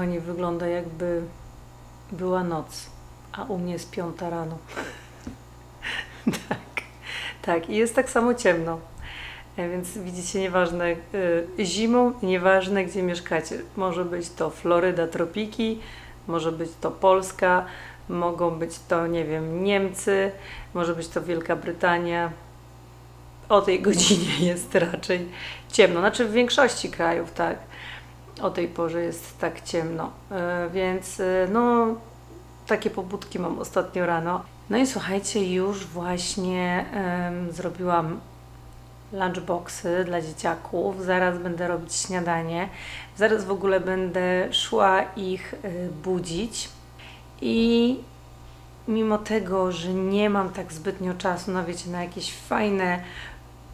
kochani, wygląda jakby była noc, a u mnie jest piąta rano. tak, tak. I jest tak samo ciemno. E, Więc widzicie, nieważne y, zimą, nieważne gdzie mieszkacie. Może być to Floryda, tropiki, może być to Polska, mogą być to, nie wiem, Niemcy, może być to Wielka Brytania. O tej godzinie jest raczej ciemno. Znaczy w większości krajów, tak. O tej porze jest tak ciemno. E, Więc e, no, takie pobudki mam ostatnio rano. No i słuchajcie, już właśnie em, zrobiłam lunchboxy dla dzieciaków. Zaraz będę robić śniadanie. Zaraz w ogóle będę szła ich y, budzić. I mimo tego, że nie mam tak zbytnio czasu, no wiecie, na jakieś fajne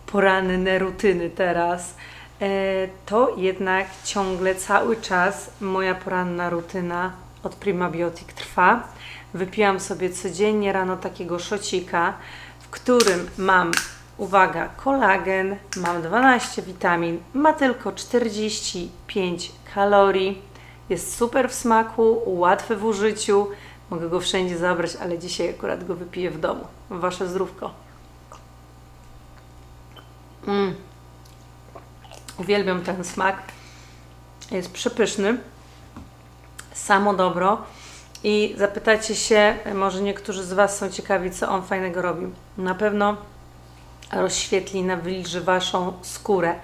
poranne rutyny teraz, e, to jednak ciągle cały czas moja poranna rutyna od Primabiotic trwa. Wypiłam sobie codziennie rano takiego szocika, w którym mam, uwaga, kolagen, mam 12 witamin, ma tylko 45 kalorii, jest super w smaku, łatwy w użyciu, mogę go wszędzie zabrać, ale dzisiaj akurat go wypiję w domu. Wasze zdrówko. Mm. Uwielbiam ten smak. Jest przepyszny. Samo dobro. I zapytacie się, może niektórzy z Was są ciekawi, co on fajnego robi. Na pewno rozświetli, nawilży Waszą skórę.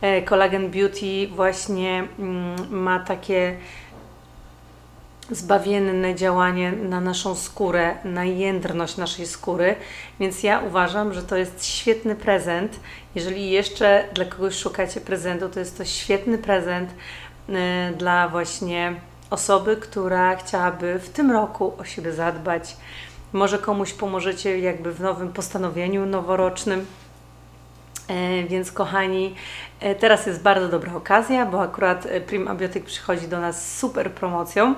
E, Collagen Beauty właśnie mm, ma takie zbawienne działanie na naszą skórę, na jędrność naszej skóry, więc ja uważam, że to jest świetny prezent. Jeżeli jeszcze dla kogoś szukacie prezentu, to jest to świetny prezent e, dla właśnie osoby, która chciałaby w tym roku o siebie zadbać. Może komuś pomożecie jakby w nowym postanowieniu noworocznym. E, Więc kochani, e, teraz jest bardzo dobra okazja, bo akurat e, Primabiotic przychodzi do nas z super promocją.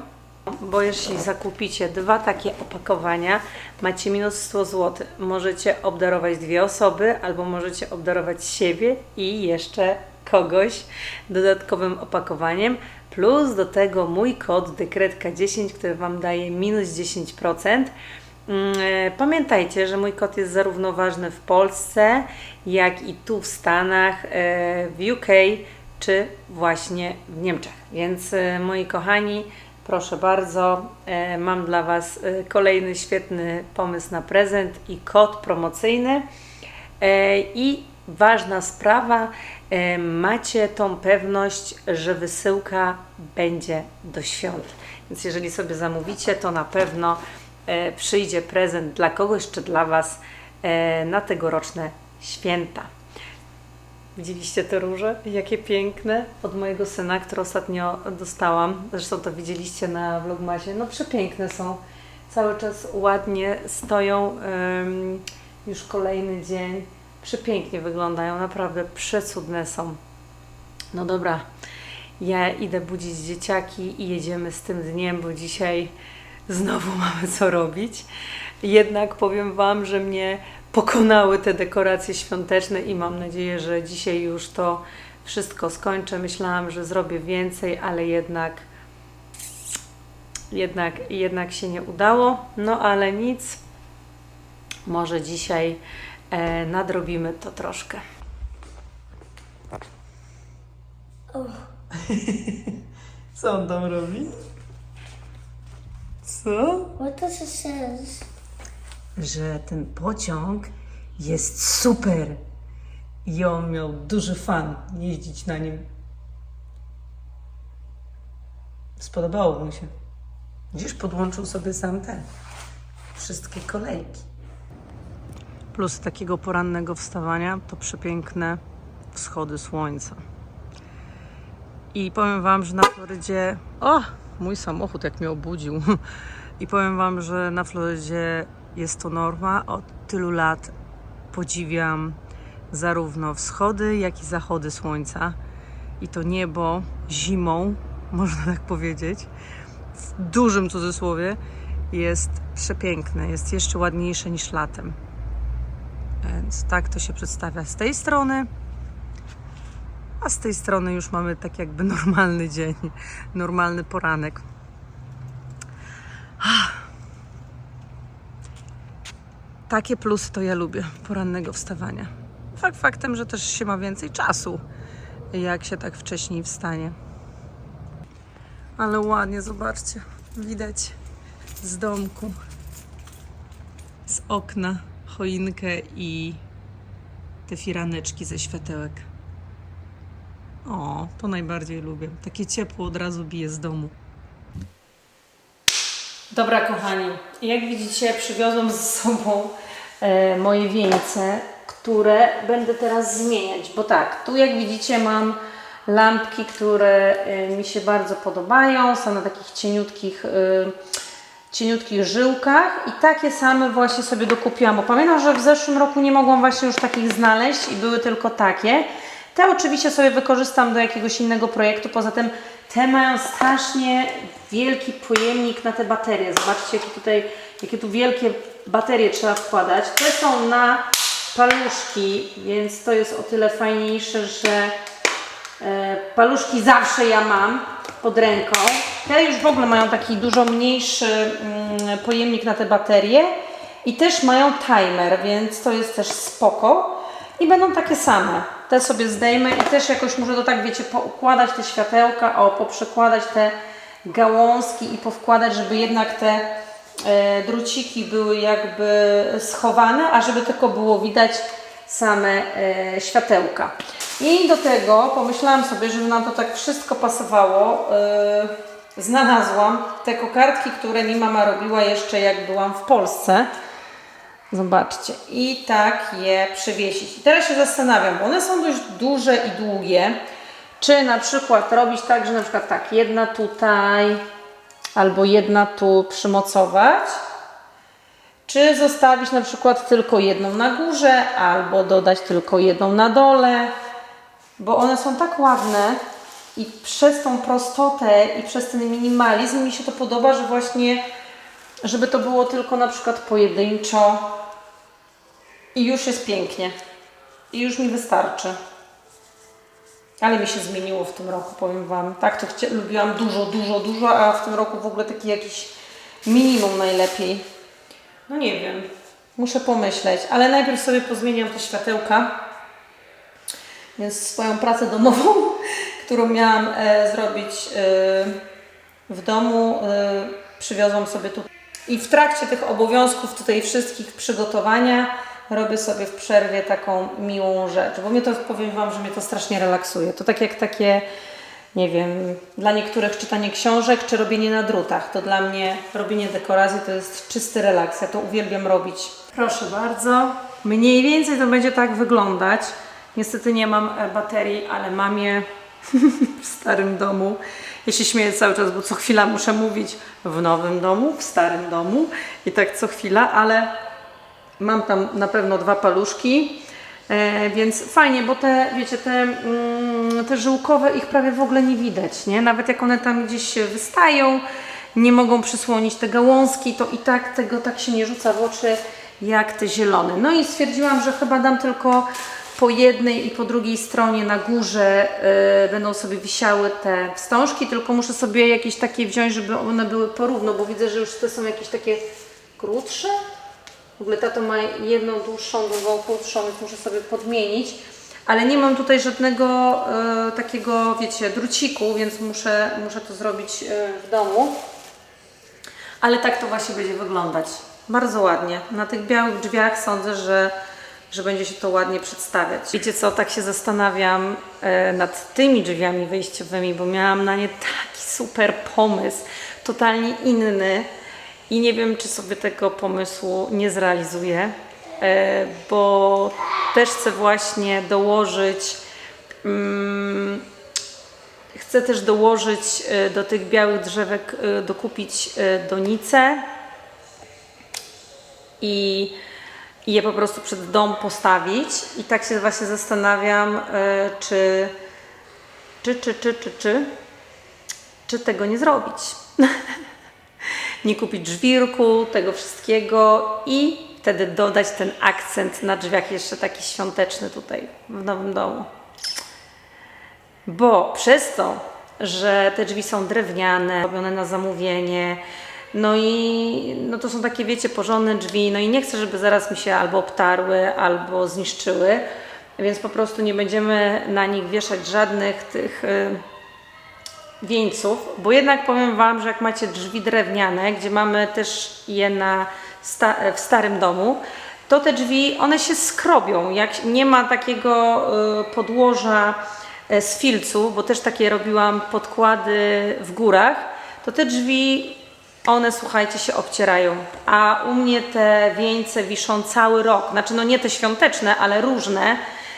Bo jeśli zakupicie dwa takie opakowania, macie minus 100 zł. Możecie obdarować dwie osoby, albo możecie obdarować siebie i jeszcze kogoś dodatkowym opakowaniem. Plus do tego mój kod dekretka10, który Wam daje minus 10%. Mm, e, Pamiętajcie, że mój kod jest zarówno ważny w Polsce, jak i tu w Stanach, e, w UK czy właśnie w Niemczech. Więc e, moi kochani, proszę bardzo, e, mam dla Was e, kolejny świetny pomysł na prezent i kod promocyjny. E, I ważna sprawa, macie tą pewność, że wysyłka będzie do świąt. Więc jeżeli sobie zamówicie, to na pewno przyjdzie prezent dla kogoś czy dla Was na tegoroczne święta. Widzieliście te róże? Jakie piękne. Od mojego syna, które ostatnio dostałam. Zresztą to widzieliście na vlogmasie. No przepiękne są. Cały czas ładnie stoją. em, już kolejny dzień. Przepięknie wyglądają. Naprawdę przecudne są. No dobra. Ja idę budzić dzieciaki i jedziemy z tym dniem, bo dzisiaj znowu mamy co robić. Jednak powiem Wam, że mnie pokonały te dekoracje świąteczne i mam nadzieję, że dzisiaj już to wszystko skończę. Myślałam, że zrobię więcej, ale jednak jednak, jednak się nie udało. No ale nic. Może dzisiaj e, nadrobimy to troszkę. Co on tam robi? Co? What does it says? Że ten pociąg jest super i on miał duży fan jeździć na nim. Spodobało mu się. Dziś podłączył sobie sam ten. Wszystkie kolejki. Plus takiego porannego wstawania to przepiękne wschody słońca. I powiem Wam, że na Florydzie. O! Mój samochód jak mnie obudził. I powiem Wam, że na Florydzie jest to norma. Od tylu lat podziwiam zarówno wschody, jak i zachody słońca. I to niebo zimą, można tak powiedzieć, w dużym cudzysłowie, jest przepiękne. Jest jeszcze ładniejsze niż latem. Więc tak to się przedstawia z tej strony. a z tej strony już mamy tak jakby normalny dzień, normalny poranek. Takie plusy to ja lubię porannego wstawania. Fakt faktem, że też się ma więcej czasu, jak się tak wcześniej wstanie. Ale ładnie, zobaczcie. Widać z domku, z okna choinkę i te firaneczki ze światełek. O, to najbardziej lubię. Takie ciepło od razu bije z domu. Dobra, kochani, jak widzicie, przywiozłam ze sobą e, moje wieńce, które będę teraz zmieniać. Bo tak, tu jak widzicie, mam lampki, które e, mi się bardzo podobają. Są na takich cieniutkich, e, cieniutkich żyłkach i takie same właśnie sobie dokupiłam. Bo pamiętam, że w zeszłym roku nie mogłam właśnie już takich znaleźć i były tylko takie. Te oczywiście sobie wykorzystam do jakiegoś innego projektu. Poza tym te mają strasznie wielki pojemnik na te baterie. Zobaczcie, jakie tutaj, jakie tu wielkie baterie trzeba wkładać. Te są na paluszki, więc to jest o tyle fajniejsze, że e, paluszki zawsze ja mam pod ręką. Te już w ogóle mają taki dużo mniejszy mm, pojemnik na te baterie i też mają timer, więc to jest też spoko. I będą takie same. Te sobie zdejmę i też jakoś muszę to tak, wiecie, poukładać te światełka, o, poprzekładać te gałązki i powkładać, żeby jednak te e, druciki były jakby schowane, a żeby tylko było widać same e, światełka. I do tego pomyślałam sobie, żeby nam to tak wszystko pasowało. E, znalazłam te kokardki, które mi mama robiła jeszcze jak byłam w Polsce. Zobaczcie. I tak je przywiesić. I teraz się zastanawiam, bo one są dość duże i długie. Czy na przykład robić tak, że na przykład tak, jedna tutaj albo jedna tu przymocować. Czy zostawić na przykład tylko jedną na górze, albo dodać tylko jedną na dole, bo one są tak ładne i przez tą prostotę i przez ten minimalizm mi się to podoba, że właśnie żeby to było tylko na przykład pojedynczo i już jest pięknie. I już mi wystarczy. Ale mi się zmieniło w tym roku, powiem Wam. Tak, to chcia- lubiłam dużo, dużo, dużo, a w tym roku w ogóle taki jakiś minimum najlepiej. No nie wiem. Muszę pomyśleć, ale najpierw sobie pozmieniam te światełka. Więc swoją pracę domową, którą miałam e, zrobić e, w domu, e, przywiozłam sobie tu. I w trakcie tych obowiązków tutaj wszystkich przygotowania robię sobie w przerwie taką miłą rzecz, bo mnie to, powiem Wam, że mnie to strasznie relaksuje. To tak jak takie, nie wiem, dla niektórych czytanie książek czy robienie na drutach. To dla mnie robienie dekoracji to jest czysty relaks. Ja to uwielbiam robić. Proszę bardzo. Mniej więcej to będzie tak wyglądać. Niestety nie mam e, baterii, ale mam je w starym domu. Ja się śmieję cały czas, bo co chwila muszę mówić w nowym domu, w starym domu i tak co chwila, ale mam tam na pewno dwa paluszki, e, więc fajnie, bo te, wiecie, te, mm, te żyłkowe ich prawie w ogóle nie widać, nie? Nawet jak one tam gdzieś wystają, nie mogą przysłonić te gałązki, to i tak tego tak się nie rzuca w oczy jak te zielone. No i stwierdziłam, że chyba dam tylko po jednej i po drugiej stronie na górze y, będą sobie wisiały te wstążki, tylko muszę sobie jakieś takie wziąć, żeby one były porówno, bo widzę, że już te są jakieś takie krótsze. W ogóle tato ma jedną dłuższą, drugą krótszą, więc muszę sobie podmienić. Ale nie mam tutaj żadnego y, takiego, wiecie, druciku, więc muszę, muszę to zrobić y, w domu. Ale tak to właśnie będzie wyglądać. Bardzo ładnie. Na tych białych drzwiach sądzę, że, że będzie się to ładnie przedstawiać. Wiecie co, tak się zastanawiam e, nad tymi drzwiami wejściowymi, bo miałam na nie taki super pomysł, totalnie inny i nie wiem, czy sobie tego pomysłu nie zrealizuję, e, bo też chcę właśnie dołożyć mm, Chcę też dołożyć e, do tych białych drzewek, dokupić donice i, i je po prostu przed dom postawić. I tak się właśnie zastanawiam, e, czy, czy, czy, czy, czy, czy, czy tego nie zrobić. nie kupić żwirku, tego wszystkiego i wtedy dodać ten akcent na drzwiach jeszcze taki świąteczny tutaj w nowym domu. Bo przez to, że te drzwi są drewniane, robione na zamówienie, no i no to są takie, wiecie, porządne drzwi, no i nie chcę, żeby zaraz mi się albo obtarły, albo zniszczyły, więc po prostu nie będziemy na nich wieszać żadnych tych y, wieńców, bo jednak powiem Wam, że jak macie drzwi drewniane, gdzie mamy też je na sta w starym domu, to te drzwi, one się skrobią, jak nie ma takiego y, podłoża e, z filcu, bo też takie robiłam podkłady w górach, to te drzwi, one słuchajcie, się obcierają. A u mnie te wieńce wiszą cały rok. Znaczy, no nie te świąteczne, ale różne,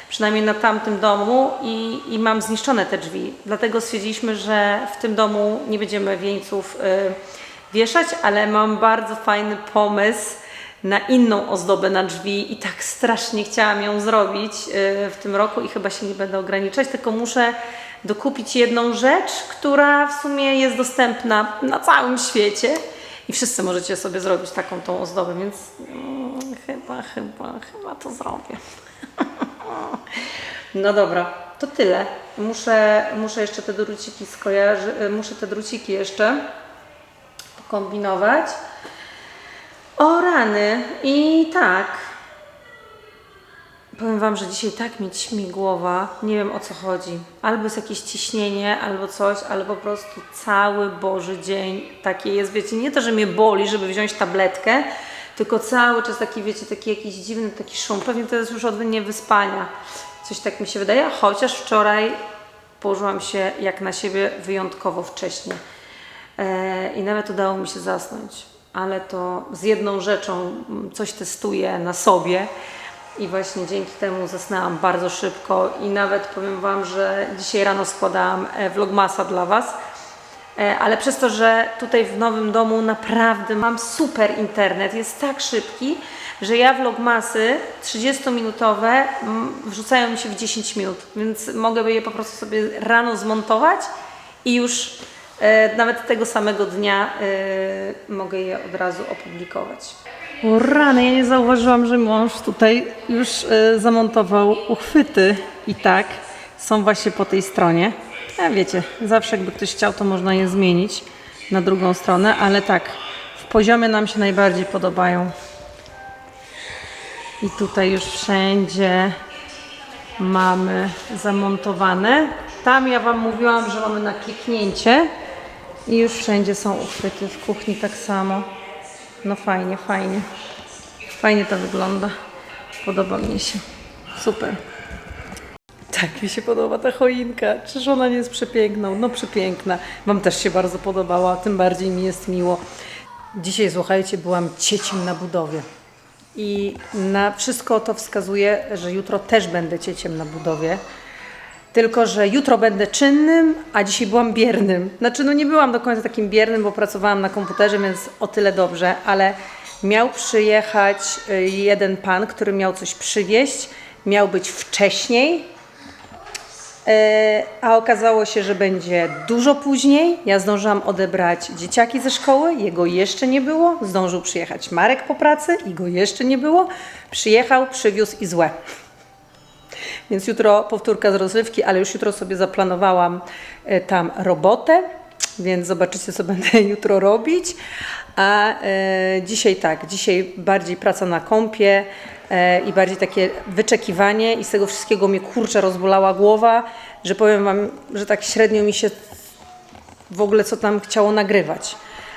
przynajmniej na tamtym domu i, i mam zniszczone te drzwi. Dlatego stwierdziliśmy, że w tym domu nie będziemy wieńców y, wieszać, ale mam bardzo fajny pomysł na inną ozdobę na drzwi i tak strasznie chciałam ją zrobić y, w tym roku i chyba się nie będę ograniczać, tylko muszę dokupić jedną rzecz, która w sumie jest dostępna na całym świecie i wszyscy możecie sobie zrobić taką tą ozdobę, więc mm, chyba, chyba, chyba to zrobię. No dobra, to tyle. Muszę, muszę jeszcze te druciki skojarzy, muszę te druciki jeszcze kombinować. O rany. I tak. Powiem Wam, że dzisiaj tak mi ćmi głowa. Nie wiem o co chodzi. Albo jest jakieś ciśnienie, albo coś, ale po prostu cały Boży dzień takie jest. Wiecie, nie to, że mnie boli, żeby wziąć tabletkę, tylko cały czas taki, wiecie, taki jakiś dziwny taki szum. Pewnie to jest już od niewyspania. Coś tak mi się wydaje, chociaż wczoraj położyłam się jak na siebie wyjątkowo wcześnie. E, I nawet udało mi się zasnąć, ale to z jedną rzeczą mm, coś testuję na sobie i właśnie dzięki temu zasnęłam bardzo szybko i nawet powiem Wam, że dzisiaj rano składałam e, vlogmasa dla Was, E, ale przez to, że tutaj w nowym domu naprawdę mam super internet, jest tak szybki, że ja vlogmasy 30-minutowe mm, wrzucają mi się w 10 minut, więc mogę je po prostu sobie rano zmontować i już e, nawet tego samego dnia mogę je od razu opublikować. O rany, ja nie zauważyłam, że mąż tutaj już e, zamontował uchwyty i tak są właśnie po tej stronie. A wiecie, zawsze jakby ktoś chciał, to można je zmienić na drugą stronę, ale tak, w poziomie nam się najbardziej podobają. I tutaj już wszędzie mamy zamontowane. Tam ja Wam mówiłam, że mamy na kliknięcie i już wszędzie są uchwyty, w kuchni tak samo. No fajnie, fajnie. Fajnie to wygląda. Podoba mi się. Super. Tak mi się podoba ta choinka. Czyż ona nie jest przepiękną? No przepiękna. Wam też się bardzo podobała, tym bardziej mi jest miło. Dzisiaj, słuchajcie, byłam cieciem na budowie. I na wszystko to wskazuje, że jutro też będę cieciem na budowie. Tylko, że jutro będę czynnym, a dzisiaj byłam biernym. Znaczy, no nie byłam do końca takim biernym, bo pracowałam na komputerze, więc o tyle dobrze, ale miał przyjechać y, jeden pan, który miał coś przywieźć, miał być wcześniej, E, a okazało się, że będzie dużo później. Ja zdążyłam odebrać dzieciaki ze szkoły, jego jeszcze nie było. Zdążył przyjechać Marek po pracy i go jeszcze nie było. Przyjechał, przywiózł i złe. Więc jutro powtórka z rozrywki, ale już jutro sobie zaplanowałam e, tam robotę, więc zobaczycie, co będę jutro robić. A e, dzisiaj tak, dzisiaj bardziej praca na kąpie e, i bardziej takie wyczekiwanie i z tego wszystkiego mnie kurczę rozbolała głowa, że powiem Wam, że tak średnio mi się w ogóle co tam chciało nagrywać.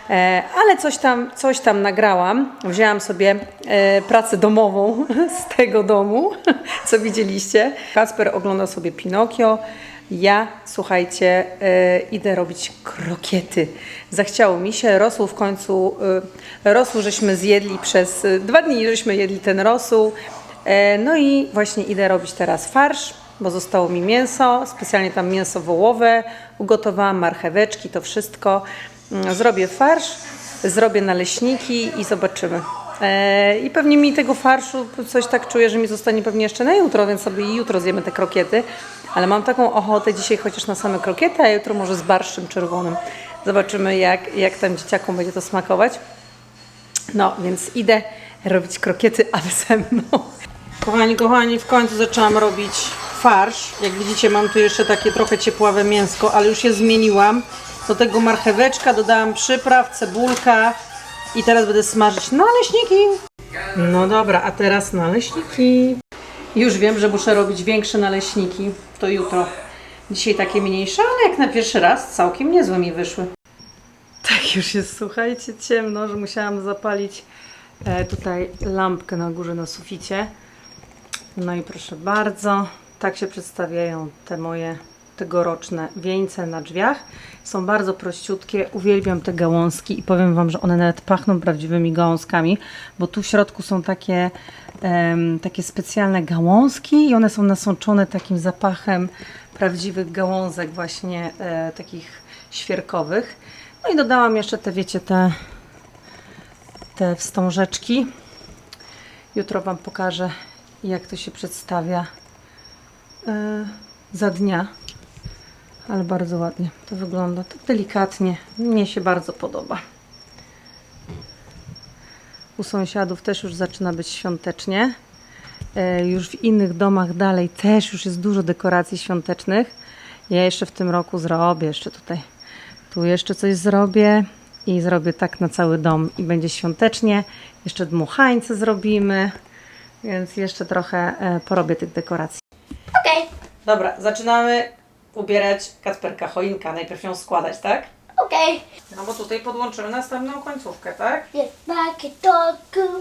E, ale coś tam, coś tam nagrałam. Wzięłam sobie e, pracę domową z tego domu, co widzieliście. Kasper ogląda sobie Pinokio. Ja, słuchajcie, e, idę robić krokiety. Zachciało mi się, rosół w końcu, rosół żeśmy zjedli przez dwa dni, żeśmy jedli ten rosół. No i właśnie idę robić teraz farsz, bo zostało mi mięso, specjalnie tam mięso wołowe, ugotowałam marcheweczki, to wszystko. Mm, Zrobię farsz, zrobię naleśniki i zobaczymy. E, I pewnie mi tego farszu coś tak czuję, że mi zostanie pewnie jeszcze na jutro, więc sobie jutro zjemy te krokiety. Ale mam taką ochotę dzisiaj chociaż na same krokiety, a jutro może z barszczem czerwonym. Zobaczymy jak, jak tam dzieciakom będzie to smakować. No, więc idę robić krokiety, a wy ze mną. Kochani, kochani, w końcu zaczęłam robić farsz. Jak widzicie, mam tu jeszcze takie trochę ciepławe mięsko, ale już je zmieniłam. Do tego marcheweczka, dodałam przypraw, cebulka i teraz będę smażyć naleśniki. No dobra, a teraz naleśniki. Już wiem, że muszę robić większe naleśniki. To jutro. Dzisiaj takie mniejsze, ale jak na pierwszy raz całkiem niezłe mi wyszły. Tak już jest, słuchajcie, ciemno, że musiałam zapalić e, tutaj lampkę na górze na suficie. No i proszę bardzo, tak się przedstawiają te moje tegoroczne wieńce na drzwiach. Są bardzo prościutkie, uwielbiam te gałązki i powiem Wam, że one nawet pachną prawdziwymi gałązkami, bo tu w środku są takie, em, takie specjalne gałązki i one są nasączone takim zapachem prawdziwych gałązek właśnie e, takich świerkowych. No i dodałam jeszcze te, wiecie, te, te wstążeczki. Jutro Wam pokażę, jak to się przedstawia e, za dnia. Ale bardzo ładnie to wygląda. Tak delikatnie. Mnie się bardzo podoba. U sąsiadów też już zaczyna być świątecznie. E, Już w innych domach dalej też już jest dużo dekoracji świątecznych. Ja jeszcze w tym roku zrobię jeszcze tutaj. Tu jeszcze coś zrobię i zrobię tak na cały dom i będzie świątecznie. Jeszcze dmuchańce zrobimy, więc jeszcze trochę e, porobię tych dekoracji. Okay. Dobra, zaczynamy ubierać Kacperka choinka. Najpierw ją składać, tak? Okay. No bo tutaj podłączymy następną końcówkę, tak?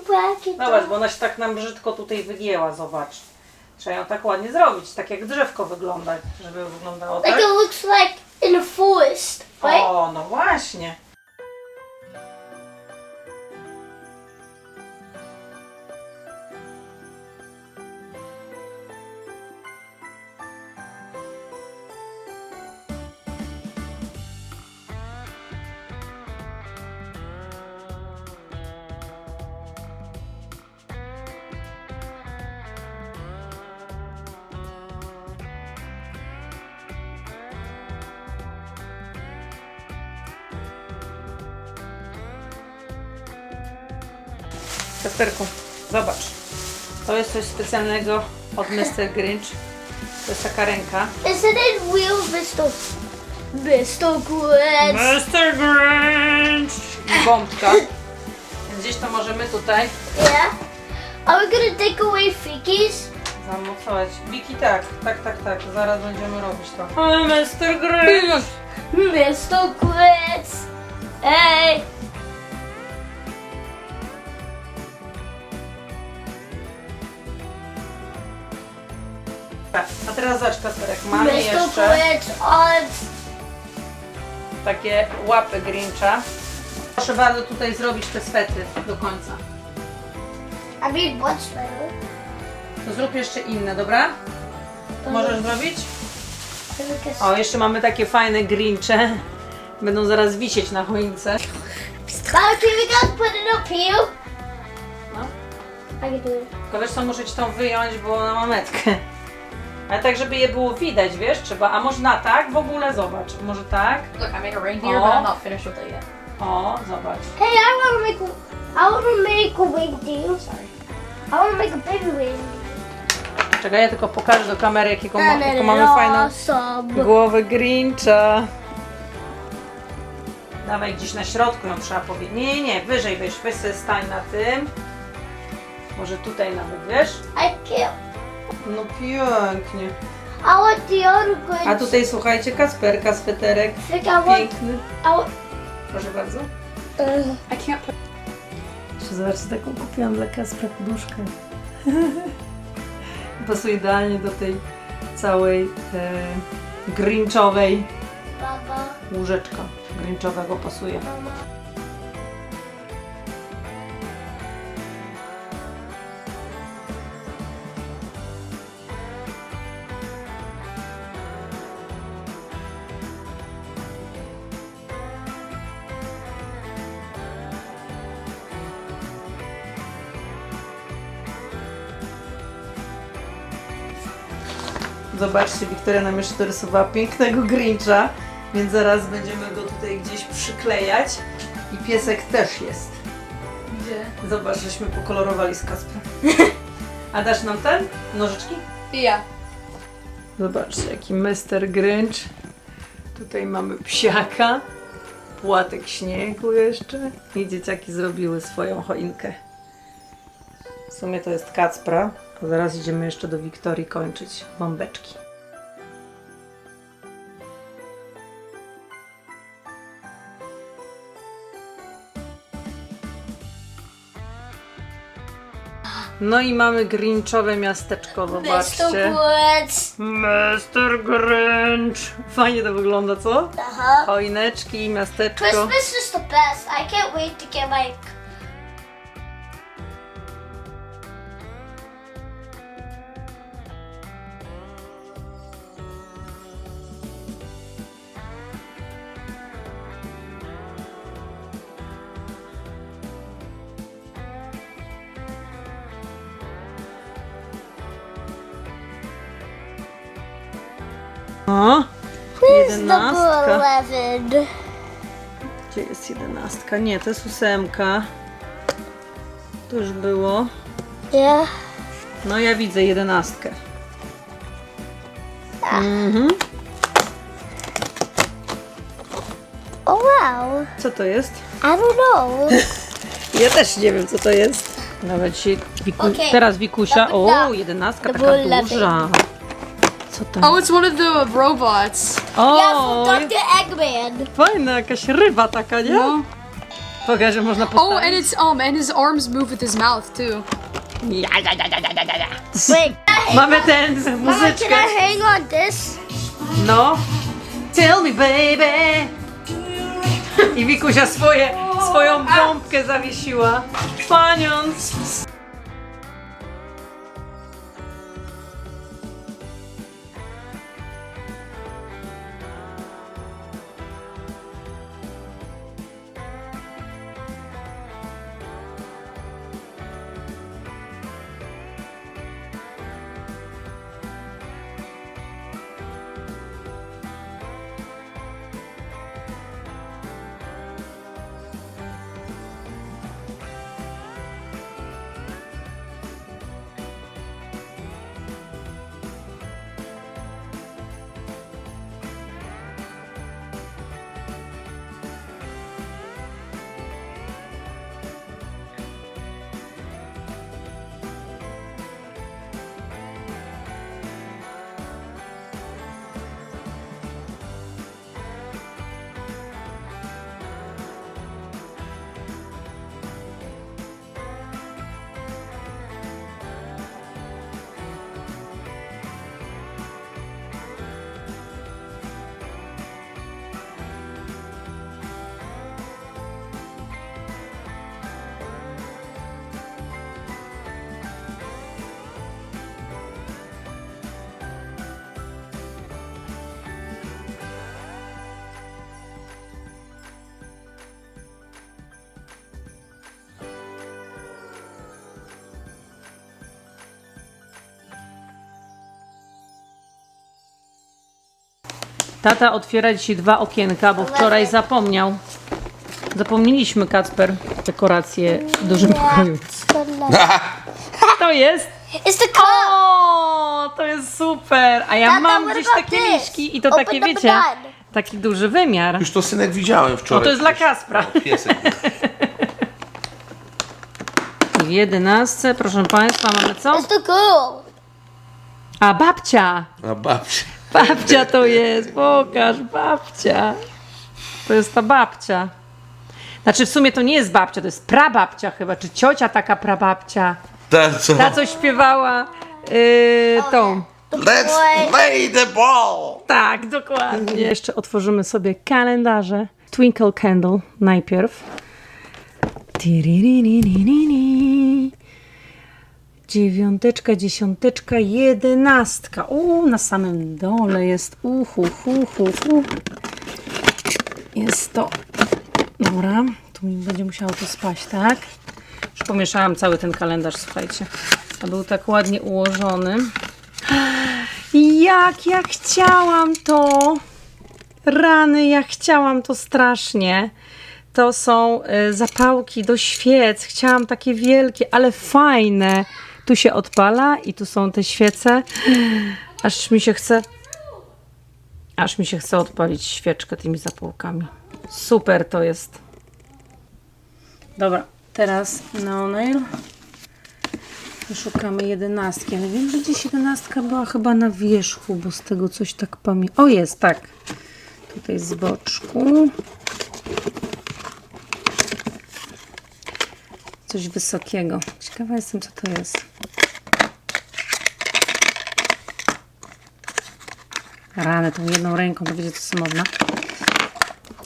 Back it Zobacz, dog. bo ona się tak nam brzydko tutaj wygięła, zobacz. Trzeba ją tak ładnie zrobić, tak jak drzewko wyglądać, żeby wyglądało Like tak. it looks like in a forest, right? O, no właśnie. Kasperku, zobacz. To jest coś specjalnego od Mr. Grinch. To jest taka ręka. Isn't it real, Mr. Mr. Grinch? Mr. Grinch! I bombka. Więc gdzieś to możemy tutaj Yeah. Are we gonna take away figgies? zamocować. Wiki, tak, tak, tak, tak. Zaraz będziemy robić to. O, Mr. Grinch! Mr. Grinch! Hey! A teraz zobacz, Kasperek, mamy Mr. jeszcze Grinch on takie łapy Grincha. Proszę bardzo tutaj zrobić te swetry do końca. Mean, what's better? To zrób jeszcze inne, dobra? Możesz zrobić? O, jeszcze mamy takie fajne Grincze. Będą zaraz wisieć na choince. Mom, can we guys put it up here? No. I can do it. Tylko wiesz co, muszę ci tą wyjąć, bo ona ma metkę. Ale tak, żeby je było widać, wiesz, trzeba. A może na tak w ogóle, zobacz. Może tak? Look, I made a reindeer, but I'm not finished with it yet. O, zobacz. Hey, I want to make a, I want to make a wing deal. Sorry. I want to make a baby wing. Czekaj, ja tylko pokażę do kamery, jakiego, ma, jaką mamy fajną awesome. głowę Grincha. Dawaj gdzieś na środku ją trzeba powiedzieć. Nie, nie, nie, wyżej weź, weź sobie stań na tym. Może tutaj nawet, wiesz? I can't. No pięknie. I the other good. A tutaj słuchajcie, Kasperka, sweterek. I want. Piękny. I. Proszę bardzo. I can't put. Jeszcze zobaczcie, taką kupiłam dla Kaspra poduszkę. Pasuje idealnie do tej całej e, grinchowej łóżeczka grinchowego pasuje. mama. Zobaczcie, Wiktoria nam jeszcze dorysowała pięknego Grincha, więc zaraz będziemy go tutaj gdzieś przyklejać. I piesek też jest. Gdzie? Zobacz, żeśmy pokolorowali z Kasprem. A dasz nam ten? Nożyczki? Yeah. Zobaczcie, jaki Mr. Grinch. Tutaj mamy psiaka, płatek śniegu jeszcze i dzieciaki zrobiły swoją choinkę. W sumie to jest Kacpra, a zaraz idziemy jeszcze do Wiktorii kończyć bombeczki. No i mamy Grinchowe miasteczko, Mr. zobaczcie. Mr. Grinch! Fajnie to wygląda, co? Aha. Choineczki, miasteczko. Christmas is the best. I can't wait to get my. Jedenastka. Gdzie jest jedenastka? Nie, to jest ósemka. To już było. Yeah. No ja widzę jedenastkę. Mhm. Oh wow. Co to jest? I don't know. Ja też nie wiem, co to jest. Nawet się Wiku... Okej. Teraz Wikusia. O, jedenastka To taka było lepiej. duża. Co to? Oh, it's one of the robots. yeah, O, from Dr. Eggman. fajna jakaś ryba taka, nie? No. Pokaż, że można Oh, postawić. and it's um, and his arms move with his mouth too. Ja, ja, ja, ja, ja, ja, ja. Wait. Mamy ten Mama, can muzyczkę. I hang on this? No. Tell me baby. I Wikusia swoje, swoją bombkę zawiesiła. Paniąc. Tata otwiera dzisiaj dwa okienka, bo wczoraj zapomniał. Zapomnieliśmy, Kacper, dekoracje w dużym pokoju. To jest? It's the cup. O, to jest super! A ja Tata, mam what gdzieś about takie this? liszki i to Open takie, the wiecie, bag. taki duży wymiar. Już to synek widziałem wczoraj. No to jest dla przecież. Kaspra. O, Piesek. W jedenastce, proszę Państwa, mamy co? It's the girl. A, babcia! A babcia. Babcia to jest, pokaż, babcia. To jest ta babcia. Znaczy w sumie to nie jest babcia, to jest prababcia chyba, czy ciocia taka prababcia. Ta co? Ta co śpiewała yy, tą. Let's play the ball! Tak, dokładnie. Jeszcze otworzymy sobie kalendarze. Twinkle Candle najpierw. Tiriririririni. Dziewiąteczka, dziesiąteczka, jedenastka. U, na samym dole jest uhu, hu, hu, hu. Jest to. Dobra, tu mi będzie musiało to spaść, tak? Już pomieszałam cały ten kalendarz, słuchajcie. A był tak ładnie ułożony. Jak ja chciałam to! Rany, ja chciałam to strasznie. To są y, zapałki do świec. Chciałam takie wielkie, ale fajne. Tu się odpala i tu są te świece. Aż mi się chce. Aż mi się chce odpalić świeczkę tymi zapałkami. Super to jest. Dobra, teraz no nail. Szukamy jedenastki, ale wiem, że gdzieś jedenastka była chyba na wierzchu, bo z tego coś tak pamiętam. O, jest, tak. Tutaj z boczku. Coś wysokiego. Ciekawa jestem, co to jest. Rany tą jedną ręką, to wiecie, co samotna.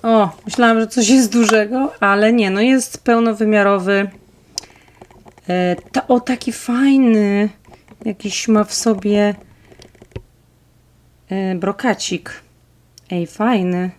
O, myślałam, że coś jest dużego, ale nie, no jest pełnowymiarowy. E, ta, o, taki fajny. Jakiś ma w sobie e, brokacik. Ej, fajny.